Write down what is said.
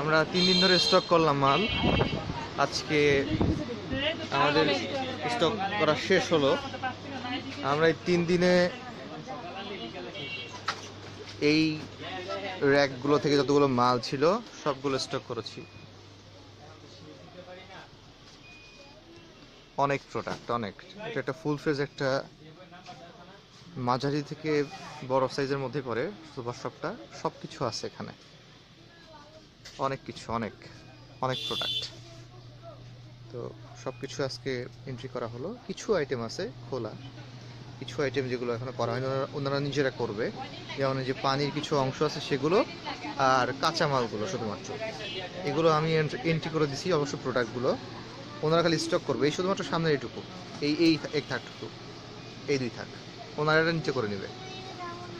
আমরা তিন দিন ধরে স্টক করলাম মাল। আজকে আমাদের স্টক করা শেষ হলো। আমরা এই তিন দিনে এই র্যাকগুলো থেকে যতগুলো মাল ছিল, সবগুলো স্টক করেছি। অনেক প্রোডাক্ট অনেক। এটা একটা ফুল ফেজ একটা মাঝারি থেকে বড় সাইজের মধ্যে পড়ে সুপার শপটা সব কিছু আছে এখানে। অনেক কিছু, অনেক অনেক প্রোডাক্ট তো সব কিছু আজকে এন্ট্রি করা হলো। কিছু আইটেম আছে খোলা। কিছু আইটেম যেগুলো এখনও করা হয়নি, ওনারা- ওনারা নিজেরা করবে। যেমন যে পানির কিছু অংশ আছে সেগুলো আর কাঁচামালগুলো শুধুমাত্র। এগুলো আমি এন্ট্রি করে দিছি অবশ্য প্রোডাক্টগুলো ওনারা খালি স্টক করবে। এই শুধুমাত্র সামনের এইটুকু। এই এই এক থাকটুকু। এই দুই থাক। ওনারা এটা নিচে করে নেবে।